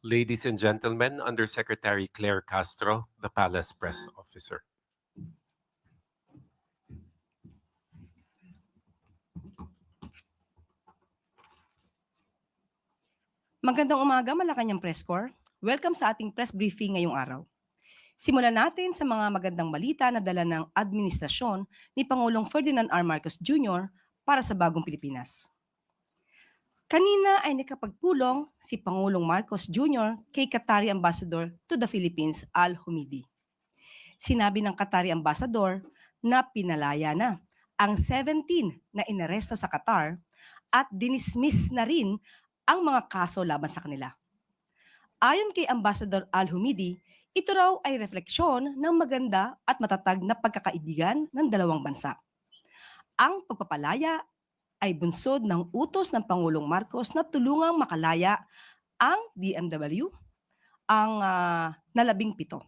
Ladies and gentlemen, Undersecretary Claire Castro, the Palace Press Officer. Magandang umaga, Malacanang Press Corps. Welcome sa ating press briefing ngayong araw. Simulan natin sa mga magandang balita na dala ng administrasyon ni Pangulong Ferdinand R. Marcos Jr. para sa bagong Pilipinas. Kanina ay nakapagpulong si Pangulong Marcos Jr. kay Qatari Ambassador to the Philippines Al Humidi. Sinabi ng Qatari Ambassador na pinalaya na ang 17 na inaresto sa Qatar at dinismiss na rin ang mga kaso laban sa kanila. Ayon kay Ambassador Al Humidi, ito raw ay refleksyon ng maganda at matatag na pagkakaibigan ng dalawang bansa. Ang pagpapalaya ay bunsod ng utos ng Pangulong Marcos na tulungang makalaya ang DMW, ang ah, nalabing pito.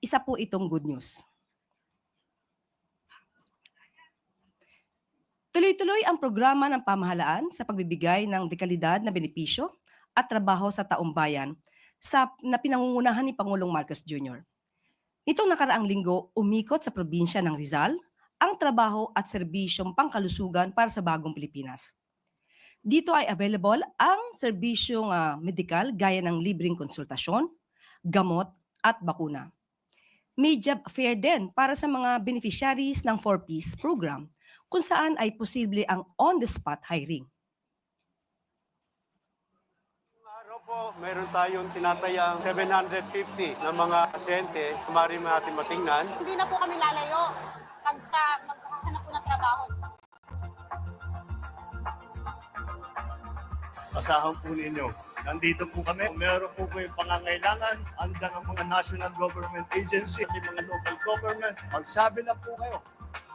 Isa po itong good news. Tuloy-tuloy ang programa ng pamahalaan sa pagbibigay ng dekalidad na benepisyo at trabaho sa taong bayan sa na pinangungunahan ni Pangulong Marcos Jr. Nitong nakaraang linggo, umikot sa probinsya ng Rizal ang trabaho at serbisyong pangkalusugan para sa bagong Pilipinas. Dito ay available ang serbisyong ah, medikal gaya ng libreng konsultasyon, gamot at bakuna. May job fair din para sa mga beneficiaries ng 4Ps program kung saan ay posible ang on-the-spot hiring. Po, meron tayong tinatayang 750 na mga pasyente. Mari natin matingnan. hindi na po kami lalayo pag sa maghahanap po ng trabaho. asahan po ninyo. Nandito po kami. Meron po yung pangangailangan, andyan ang mga national government agency, yung mga local government. Magsabi lang po kayo.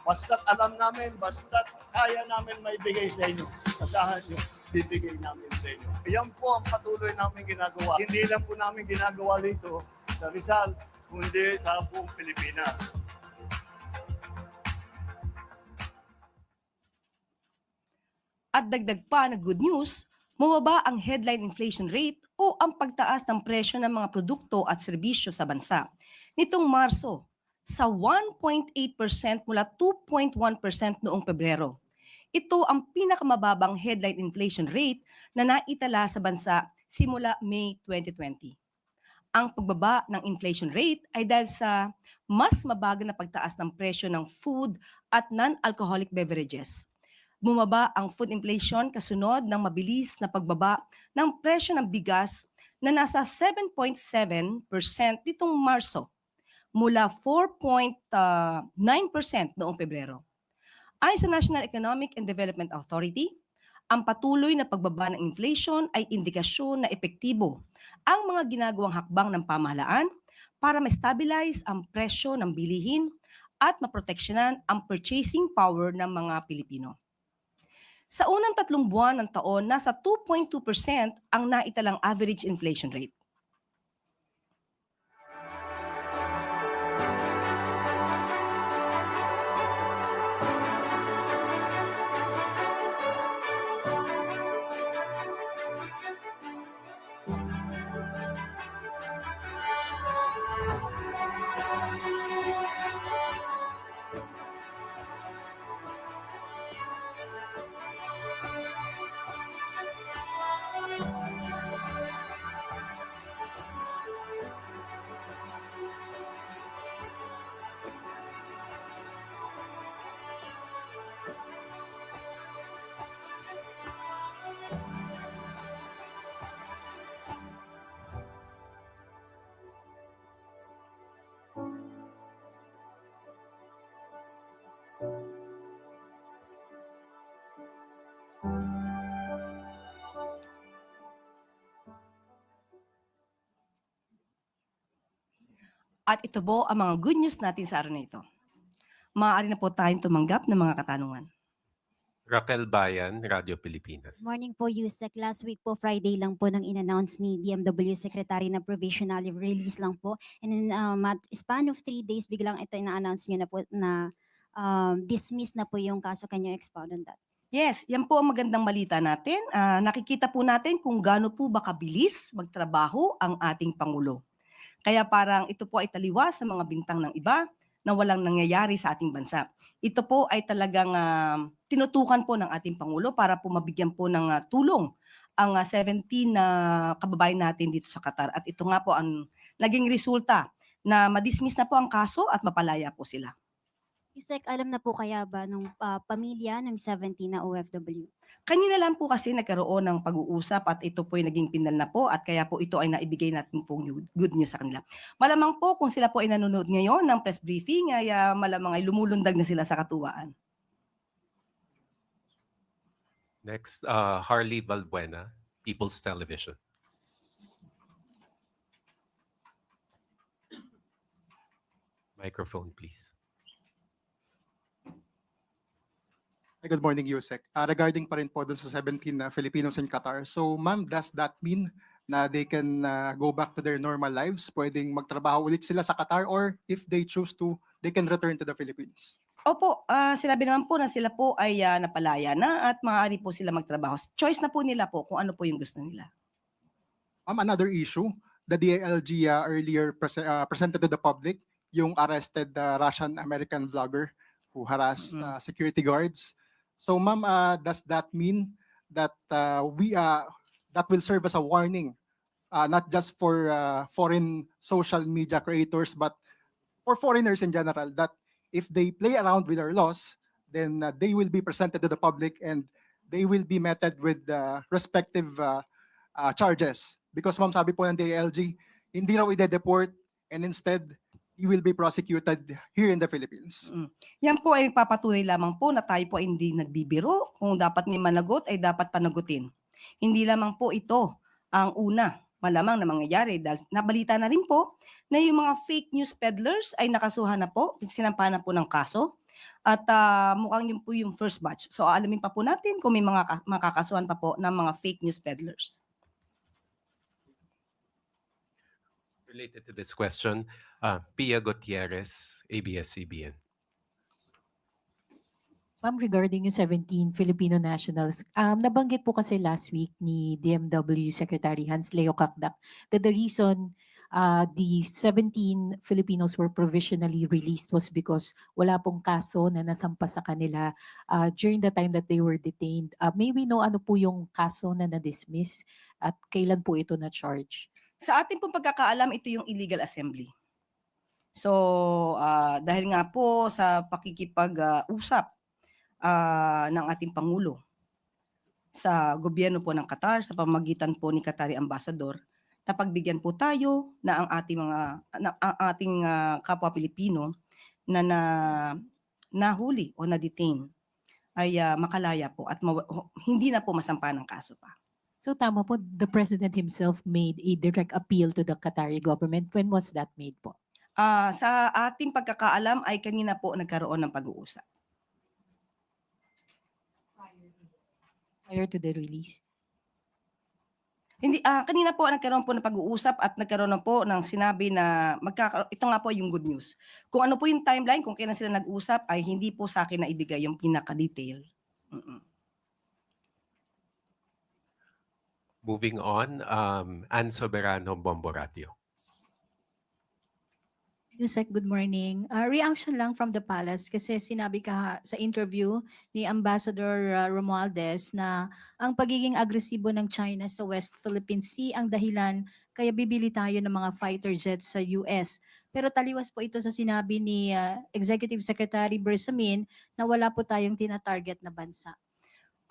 Basta't alam namin, basta't kaya namin maibigay sa inyo. Asahan nyo, bibigay namin sa inyo. Yan po ang patuloy namin ginagawa. Hindi lang po namin ginagawa dito sa Rizal, kundi sa buong Pilipinas. At dagdag pa na good news, mababa ang headline inflation rate o ang pagtaas ng presyo ng mga produkto at serbisyo sa bansa. Nitong Marso, sa 1.8% mula 2.1% noong Pebrero. Ito ang pinakamababang headline inflation rate na naitala sa bansa simula May 2020. Ang pagbaba ng inflation rate ay dahil sa mas mabagal na pagtaas ng presyo ng food at non-alcoholic beverages bumaba ang food inflation kasunod ng mabilis na pagbaba ng presyo ng bigas na nasa 7.7% nitong Marso mula 4.9% noong Pebrero. Ayon sa National Economic and Development Authority, ang patuloy na pagbaba ng inflation ay indikasyon na epektibo ang mga ginagawang hakbang ng pamahalaan para ma-stabilize ang presyo ng bilihin at maproteksyonan ang purchasing power ng mga Pilipino. Sa unang tatlong buwan ng taon, nasa 2.2% ang naitalang average inflation rate. At ito po ang mga good news natin sa araw na ito. Maaari na po tayong tumanggap ng mga katanungan. Raquel Bayan, Radio Pilipinas. Morning po, Yusek. Last week po, Friday lang po nang in-announce ni DMW Secretary na provisional release lang po. And then, um, at span of three days, biglang ito ina-announce niyo na po na um, dismiss na po yung kaso. Can you expound on that? Yes, yan po ang magandang balita natin. Ah, nakikita po natin kung gaano po ba kabilis magtrabaho ang ating Pangulo. Kaya parang ito po ay taliwas sa mga bintang ng iba na walang nangyayari sa ating bansa. Ito po ay talagang ah, tinutukan po ng ating Pangulo para po mabigyan po ng ah, tulong ang ah, 17 na kababayan natin dito sa Qatar. At ito nga po ang naging resulta na madismiss na po ang kaso at mapalaya po sila. Yusek, alam na po kaya ba nung ah, pamilya ng 17 na OFW? Kanina lang po kasi nagkaroon ng pag-uusap at ito po ay naging pinal na po at kaya po ito ay naibigay natin pong good- good news sa kanila. Malamang po kung sila po ay nanonood ngayon ng press briefing ay ah, malamang ay lumulundag na sila sa katuwaan. Next, uh, Harley Balbuena, People's Television. Microphone, please. Good morning, Yusek. Uh, regarding pa rin po dun sa 17 na Filipinos in Qatar. So, ma'am, does that mean na they can uh, go back to their normal lives? Pwedeng magtrabaho ulit sila sa Qatar or if they choose to, they can return to the Philippines? Opo, ah, sinabi naman po na sila po ay ah, napalaya na at maaari po sila magtrabaho. Choice na po nila po kung ano po yung gusto nila. Ma'am, another issue, the DILG uh, earlier prese- uh, presented to the public yung arrested uh, Russian-American vlogger who harassed Mm. uh, security guards. So, ma'am, uh, does that mean that uh, we uh, that will serve as a warning, uh, not just for uh, foreign social media creators, but for foreigners in general, that if they play around with our laws, then uh, they will be presented to the public and they will be meted with uh, respective uh, uh, charges. Because ma'am sabi po ng DILG, hindi raw ide-deport and instead, he will be prosecuted here in the Philippines. Yan po ay papatunay lamang po na tayo po ay hindi nagbibiro. Kung dapat may managot ay dapat panagutin. Hindi lamang po ito ang una malamang na mangyayari dahil nabalita na rin po na yung mga fake news peddlers ay nakasuhan na po, sinampahan na po ng kaso at ah, mukhang yun po yung first batch. So alamin pa po natin kung may mga ka- makakasuhan pa po ng mga fake news peddlers. Related to this question, uh, Pia Gutierrez, ABS-CBN. Ma'am, regarding yung 17 Filipino nationals, um, nabanggit po kasi last week ni DMW Secretary Hans Leo Kakdak that the reason uh, the 17 Filipinos were provisionally released was because wala pong kaso na nasampa sa kanila uh, during the time that they were detained. Uh, may we know ano po yung kaso na na-dismiss at kailan po ito na-charge? Sa ating pong pagkakaalam, ito yung illegal assembly. So, ah, dahil nga po sa pakikipag-usap ah, ng ating Pangulo sa gobyerno po ng Qatar, sa pamagitan po ni Qatari Ambassador, napagbigyan po tayo na ang ating mga na, ang ating ah, kapwa Pilipino na, na nahuli o na-detain ay ah, makalaya po at hindi na po masampa ng kaso pa. So tama po, the President himself made a direct appeal to the Qatari government. When was that made po? Ah, sa ating pagkakaalam ay kanina po nagkaroon ng pag-uusap. Prior to the release? Hindi ah kanina po nagkaroon po ng pag-uusap at nagkaroon na po ng sinabi na magkaka ito nga po yung good news. Kung ano po yung timeline kung kailan sila nag-usap ay hindi po sa akin na ibigay yung pinaka-detail. Mm-mm. Moving on, um, Ann Soberano, Bomboratio. Yusek, good morning. Uh, reaction lang from the palace kasi sinabi ka sa interview ni Ambassador uh, Romualdez na ang pagiging agresibo ng China sa West Philippine Sea ang dahilan kaya bibili tayo ng mga fighter jets sa US. Pero taliwas po ito sa sinabi ni uh, Executive Secretary Bersamin na wala po tayong tinatarget na bansa.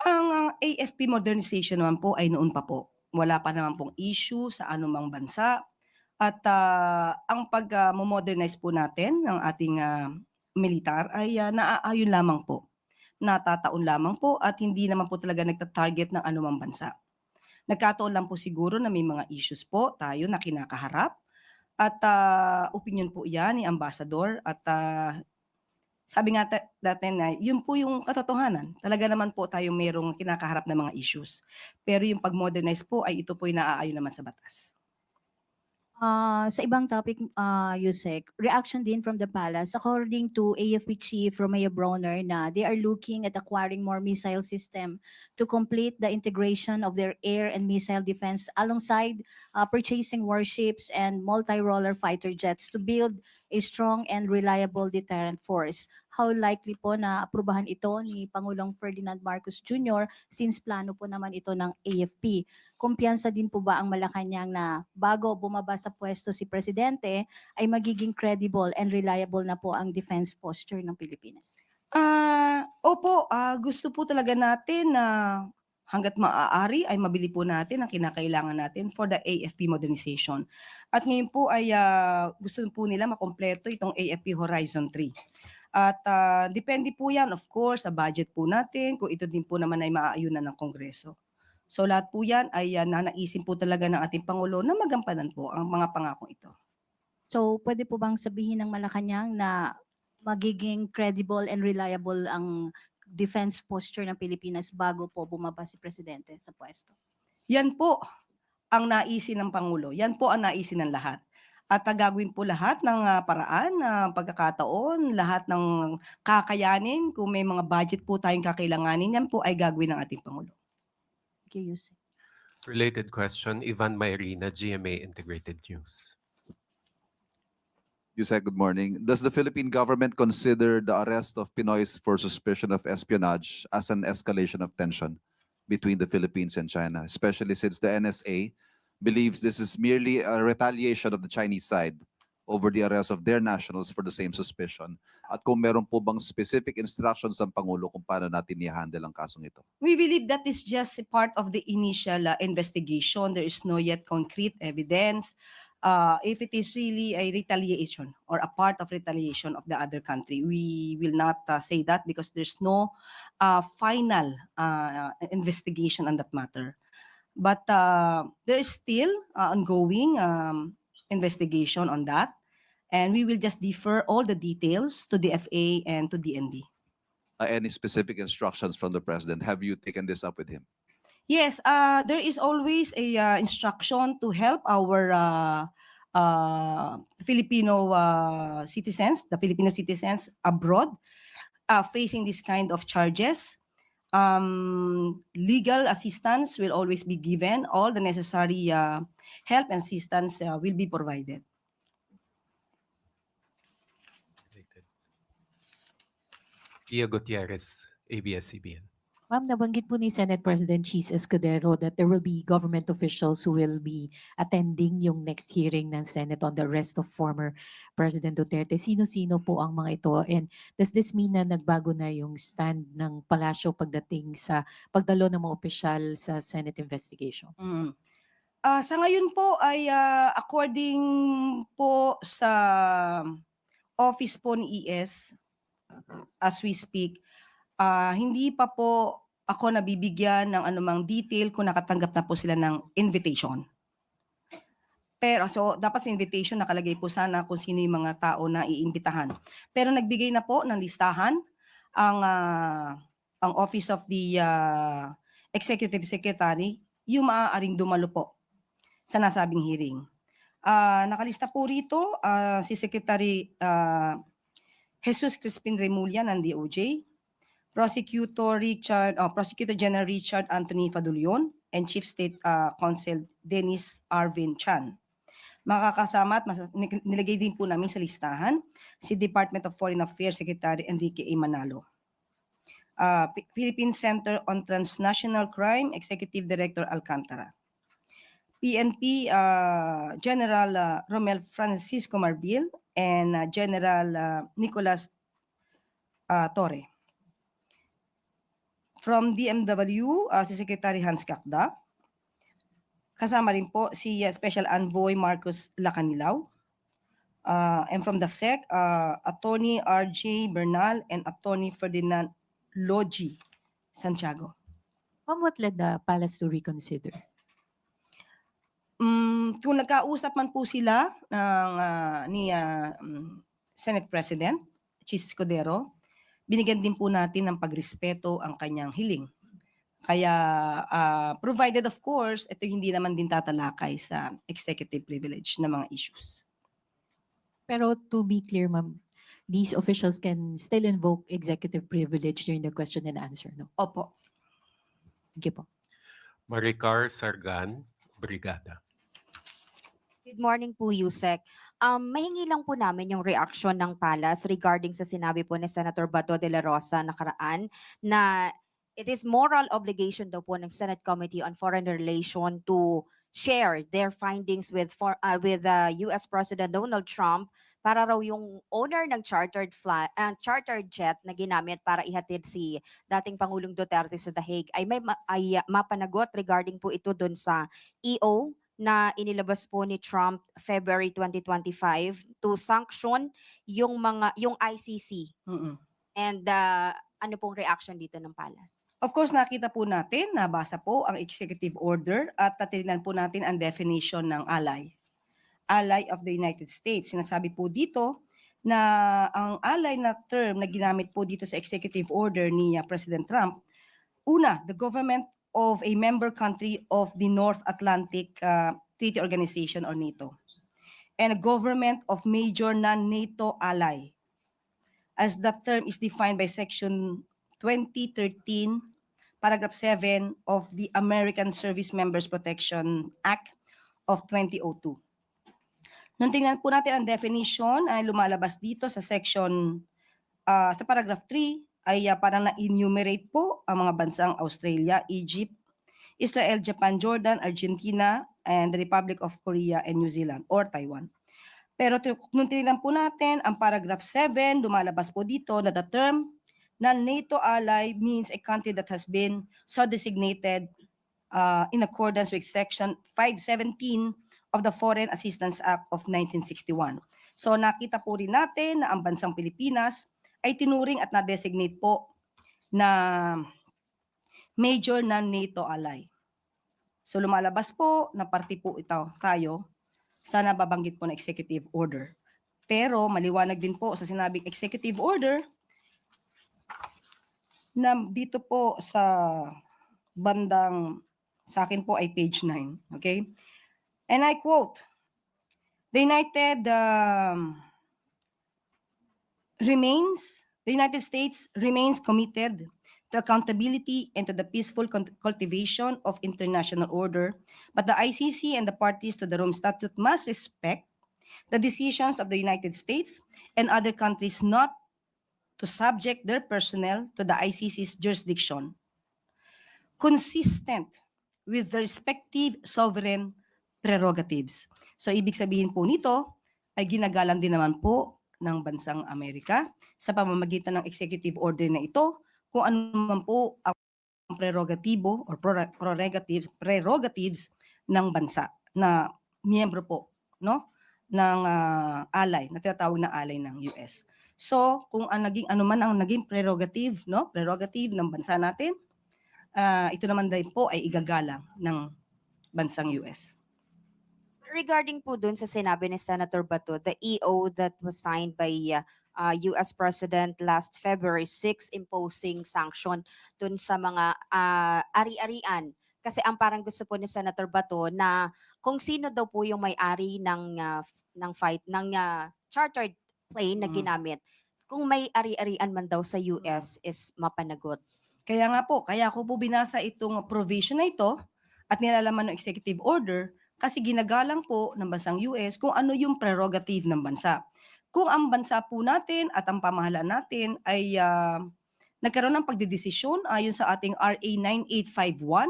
Ang ah, AFP modernization naman po ay noon pa po. Wala pa naman pong issue sa anumang bansa. At ah, ang pag-modernize po natin ng ating ah, militar ay ah, naaayon lamang po. Natataon lamang po at hindi naman po talaga nagta-target ng anumang bansa. Nagkataon lang po siguro na may mga issues po tayo na kinakaharap. At ah, opinion po yan ni Ambassador at ah, sabi nga natin na yun po yung katotohanan. Talaga naman po tayo merong kinakaharap na mga issues. Pero yung pag-modernize po ay ito po yung naaayon naman sa batas. Ah, sa ibang topic, uh, Yusek, reaction din from the palace. According to AFP Chief Romeo Bronner na they are looking at acquiring more missile system to complete the integration of their air and missile defense alongside uh, purchasing warships and multi-roller fighter jets to build a strong and reliable deterrent force. How likely po na aprubahan ito ni Pangulong Ferdinand Marcos Jr. since plano po naman ito ng AFP? kumpiyansa din po ba ang Malacanang na bago bumaba sa pwesto si Presidente ay magiging credible and reliable na po ang defense posture ng Pilipinas? Ah, opo, ah, gusto po talaga natin na hangga't maaari ay mabili po natin ang kinakailangan natin for the AFP modernization. At ngayon po ay ah, gusto po nila makompleto itong AFP Horizon 3. At ah, depende po yan, of course, sa budget po natin, kung ito din po naman ay maaayunan ng Kongreso. So lahat po yan ay ah, nanaisin po talaga ng ating Pangulo na magampanan po ang mga pangakong ito. So pwede po bang sabihin ng Malacanang na magiging credible and reliable ang defense posture ng Pilipinas bago po bumaba si Presidente sa pwesto? Yan po ang naisin ng Pangulo. Yan po ang naisin ng lahat. At ah, gagawin po lahat ng ah, paraan, na pagkakataon, lahat ng kakayanin, kung may mga budget po tayong kakailanganin, yan po ay gagawin ng ating Pangulo. Thank you, Yusek. Related question, Ivan Mayrina, GMA Integrated News. You said good morning. Does the Philippine government consider the arrest of Pinoys for suspicion of espionage as an escalation of tension between the Philippines and China, especially since the NSA believes this is merely a retaliation of the Chinese side over the arrest of their nationals for the same suspicion? At kung meron po bang specific instructions ang Pangulo kung paano natin i-handle ang kasong ito? We believe that is just part of the initial uh, investigation. There is no yet concrete evidence. Uh, if it is really a retaliation or a part of retaliation of the other country, we will not uh, say that because there's no uh, final uh, investigation on that matter. But uh, there is still uh, ongoing um, investigation on that, and we will just defer all the details to the FA and to DND. Uh, any specific instructions from the President? Have you taken this up with him? Yes, uh, there is always a uh, instruction to help our uh, uh, Filipino uh, citizens, the Filipino citizens abroad, uh, facing this kind of charges. Um, legal assistance will always be given. All the necessary uh, help and assistance uh, will be provided. Pia Gutierrez, ABS-CBN. Ma'am, nabanggit po ni Senate President Cheese Escudero that there will be government officials who will be attending yung next hearing ng Senate on the arrest of former President Duterte. Sino-sino po ang mga ito? And does this mean na nagbago na yung stand ng palasyo pagdating sa pagdalo ng mga opisyal sa Senate investigation? Mm. Ah, sa ngayon po ay ah, according po sa office po ni ES as we speak, ah, hindi pa po ako nabibigyan ng anumang detail kung nakatanggap na po sila ng invitation. Pero so dapat sa invitation nakalagay po sana kung sino yung mga tao na iimbitahan. Pero nagbigay na po ng listahan ang ah, ang Office of the ah, Executive Secretary yung maaaring dumalo po sa nasabing hearing. Ah, nakalista po rito ah, si Secretary ah, Jesus Crispin Remulla ng DOJ, Prosecutor Richard, oh, Prosecutor General Richard Anthony Fadulion, and Chief State ah, Counsel Dennis Arvin Chan. Makakasama at nilagay din po namin sa listahan si Department of Foreign Affairs Secretary Enrique A. Manalo. Ah, P- Philippine Center on Transnational Crime Executive Director Alcantara. PNP uh, General uh, Romel Francisco Marbil and uh, General uh, Nicolas uh, Torre. From DMW, uh, si Secretary Hans Kakda. Kasama rin po si uh, Special Envoy Marcos Lacanilaw. Uh, and from the SEC, uh, Attorney RJ Bernal and Attorney Ferdinand Logi Santiago. Ma'am, what led the palace to reconsider? Mm, kung nagkausap man po sila ng ah, ni ah, mm, Senate President Chis Escudero, binigyan din po natin ng pagrespeto ang kanyang hiling. Kaya ah, provided of course, ito hindi naman din tatalakay sa executive privilege na mga issues. Pero to be clear, ma'am, these officials can still invoke executive privilege during the question and answer, no? Opo. Thank you po. Maricar Sargan, Brigada. Good morning po, Yusek. Um, mahingi lang po namin yung reaction ng Palas regarding sa sinabi po ni Senator Bato de la Rosa nakaraan na it is moral obligation daw po ng Senate Committee on Foreign Relations to share their findings with for, uh, with uh, US President Donald Trump para raw yung owner ng chartered fly, uh, chartered jet na ginamit para ihatid si dating Pangulong Duterte sa The Hague ay may ma- ay uh, mapanagot regarding po ito doon sa EO na inilabas po ni Trump February 2025 to sanction yung mga yung ICC Mm-mm. and uh, ano pong reaction dito ng Palas? Of course, nakita po natin, nabasa po ang executive order at tatingnan po natin ang definition ng ally. Ally of the United States. Sinasabi po dito na ang ally na term na ginamit po dito sa executive order ni uh, President Trump, una, the government of a member country of the North Atlantic uh, Treaty Organization or NATO, and a government of major non-NATO ally, as that term is defined by Section 2013 paragraph 7 of the American Service Members Protection Act of 2002. Nung tingnan po natin ang definition ay lumalabas dito sa section ah, sa paragraph 3 ay ah, parang na-enumerate po ang mga bansang Australia, Egypt, Israel, Japan, Jordan, Argentina, and the Republic of Korea and New Zealand or Taiwan. Pero nung tinignan po natin ang paragraph 7, lumalabas po dito na the term non-NATO ally means a country that has been so designated uh, in accordance with Section 517 of the Foreign Assistance Act of 1961. So nakita po rin natin na ang bansang Pilipinas ay tinuring at na-designate po na major non-NATO ally. So lumalabas po na party po ito tayo sa nababanggit po na executive order. Pero maliwanag din po sa sinabing executive order na dito po sa bandang sa akin po ay page 9, okay? And I quote, the United um, remains, the United States remains committed to accountability and to the peaceful cultivation of international order, but the ICC and the parties to the Rome Statute must respect the decisions of the United States and other countries not to subject their personnel to the ICC's jurisdiction, consistent with the respective sovereign prerogatives. So ibig sabihin po nito ay ginagalang din naman po ng bansang Amerika sa pamamagitan ng executive order na ito kung ano man po ang prerogatibo or prore- prerogative, prerogatives ng bansa na miyembro po no ng ah, ally na tinatawag na ally ng US. So, kung ang naging ano man ang naging prerogative, no? Prerogative ng bansa natin, ah, ito naman din po ay igagalang ng bansang US. Regarding po dun sa sinabi ni Senator Bato, the EO that was signed by uh, uh, US President last February 6 imposing sanction dun sa mga uh, ari-arian. Kasi ang parang gusto po ni Senator Bato na kung sino daw po yung may-ari ng uh, ng fight ng uh, chartered plane na Mm. ginamit. Kung may ari-arian man daw sa US is mapanagot. Kaya nga po, kaya ko po binasa itong provision na ito at nilalaman ng executive order kasi ginagalang po ng bansang US kung ano yung prerogative ng bansa. Kung ang bansa po natin at ang pamahalaan natin ay ah, nagkaroon ng pagdidesisyon ayon sa ating RA 9851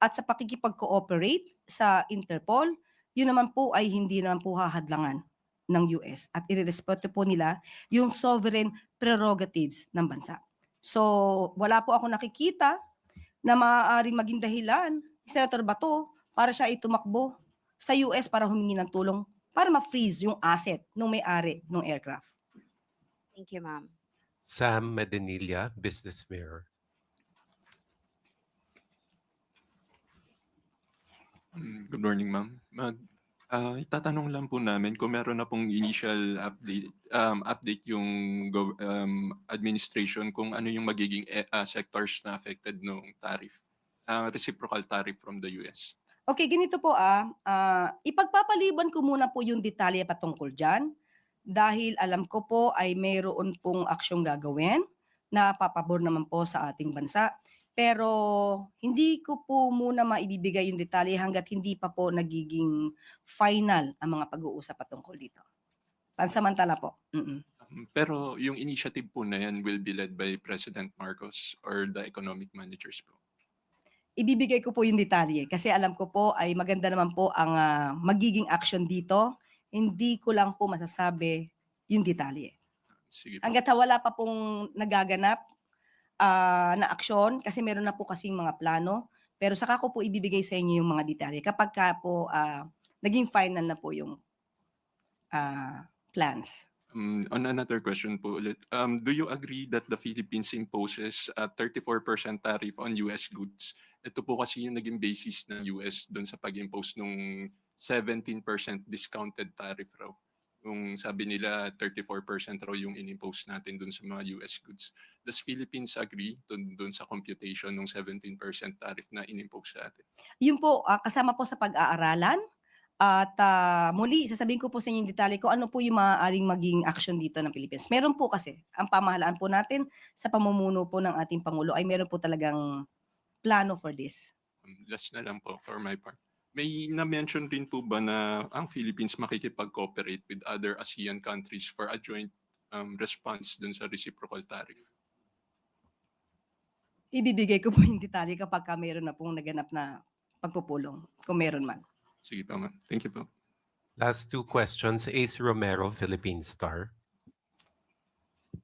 at sa pakikipag-cooperate sa Interpol, yun naman po ay hindi naman po hahadlangan ng US at irerespeto po nila yung sovereign prerogatives ng bansa. So, wala po ako nakikita na maaaring maging dahilan ni Senator Bato para siya itumakbo sa US para humingi ng tulong para ma-freeze yung asset ng may-ari ng aircraft. Thank you, ma'am. Sam Medinilla, Business Mirror. Good morning, ma'am. Mag, ah, itatanong lang po namin kung meron na pong initial update, um, update yung gov- um, administration kung ano yung magiging ah, sectors na affected ng tariff. uh, reciprocal tariff from the US? Okay, ganito po ah. Ah, ipagpapaliban ko muna po yung detalye patungkol dyan dahil alam ko po ay mayroon pong aksyong gagawin na papabor naman po sa ating bansa. Pero hindi ko po muna maibibigay yung detalye hanggat hindi pa po nagiging final ang mga pag-uusap patungkol dito. Pansamantala po. Mm-mm. Um, pero yung initiative po na yan will be led by President Marcos or the economic managers po. Ibibigay ko po yung detalye kasi alam ko po ay maganda naman po ang ah, magiging action dito. Hindi ko lang po masasabi yung detalye. Sige po. Hanggat wala pa pong nagaganap ah, na aksyon kasi meron na po kasing mga plano. Pero saka ko po ibibigay sa inyo yung mga detalye kapag ka po ah, naging final na po yung ah, plans. Um, on another question po ulit, um, do you agree that the Philippines imposes a 34% tariff on US goods? Ito po kasi yung naging basis ng US doon sa pag-impose nung 17% discounted tariff raw. Yung sabi nila 34% raw yung in-impose natin doon sa mga US goods. Does Philippines agree doon, sa computation ng 17% tariff na in-impose sa atin? Yun po, ah, kasama po sa pag-aaralan. At ah, muli, sasabihin ko po sa inyo yung detalye ko ano po yung maaaring maging action dito ng Philippines. Meron po kasi, ang pamahalaan po natin sa pamumuno po ng ating Pangulo ay meron po talagang plano for this. Um, last na lang po for my part. May na-mention rin po ba na ang Philippines makikipag-cooperate with other ASEAN countries for a joint um, response dun sa reciprocal tariff? Ibibigay ko po yung detalye kapag ka meron na pong naganap na pagpupulong, kung meron man. Sige pa ma'am. Thank you po. Last two questions. Ace Romero, Philippine Star.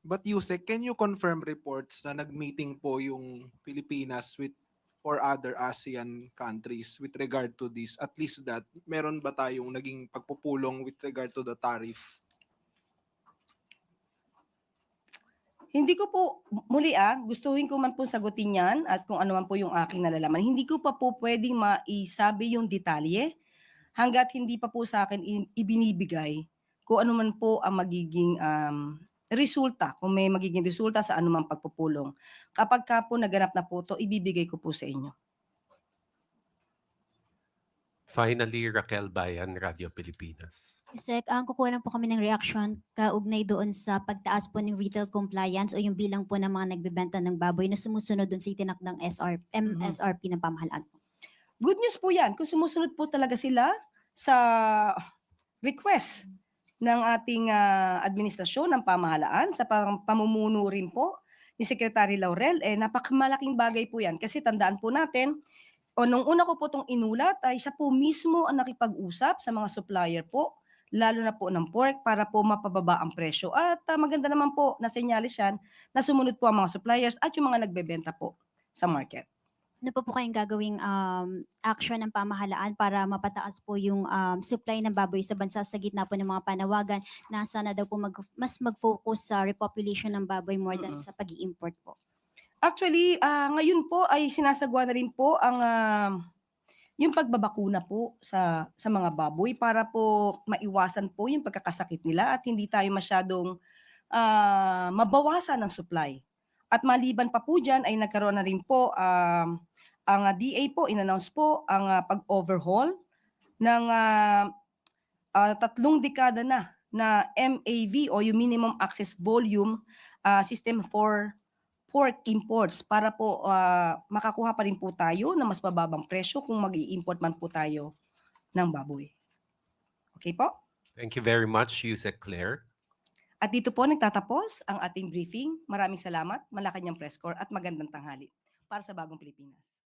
But Yusek, can you confirm reports na nag-meeting po yung Pilipinas with or other ASEAN countries with regard to this? At least that, meron ba tayong naging pagpupulong with regard to the tariff? Hindi ko po, muli ah, gustuhin ko man po sagutin yan at kung ano man po yung aking nalalaman. Hindi ko pa po pwedeng maisabi yung detalye hanggat hindi pa po sa akin ibinibigay kung ano man po ang magiging um, resulta, kung may magiging resulta sa anumang pagpupulong. Kapag ka po naganap na po to, ibibigay ko po sa inyo. Finally, Raquel Bayan, Radio Pilipinas. Sec, ang kukuha lang po kami ng reaction kaugnay doon sa pagtaas po ng retail compliance o yung bilang po ng mga nagbebenta ng baboy na sumusunod doon sa itinak ng SR, MSRP ng pamahalaan. Good news po yan. Kung sumusunod po talaga sila sa request ng ating ah, administrasyon, ng pamahalaan, sa pam- pamumuno rin po ni Secretary Laurel, eh napakamalaking bagay po yan. Kasi tandaan po natin, o nung una ko po itong inulat, ay siya po mismo ang nakipag-usap sa mga supplier po, lalo na po ng pork, para po mapababa ang presyo. At ah, maganda naman po na senyalis yan na sumunod po ang mga suppliers at yung mga nagbebenta po sa market. Ano po po kayong gagawing um, action ng pamahalaan para mapataas po yung um, supply ng baboy sa bansa sa gitna po ng mga panawagan na sana daw po mag, mas mag-focus sa repopulation ng baboy more than Mm-mm. sa pag import po? Actually, ah, ngayon po ay sinasagwa na rin po ang ah, yung pagbabakuna po sa sa mga baboy para po maiwasan po yung pagkakasakit nila at hindi tayo masyadong ah, mabawasan ng supply. At maliban pa po dyan ay nagkaroon na rin po um, ang ah, DA po, inannounce po ang ah, pag-overhaul ng ah, ah, tatlong dekada na na MAV o yung minimum access volume ah, system for pork imports para po ah, makakuha pa rin po tayo na mas mababang presyo kung mag import man po tayo ng baboy. Okay po? Thank you very much, Yusek Claire. At dito po nagtatapos ang ating briefing. Maraming salamat, Malacanang Press Corps at magandang tanghali para sa Bagong Pilipinas.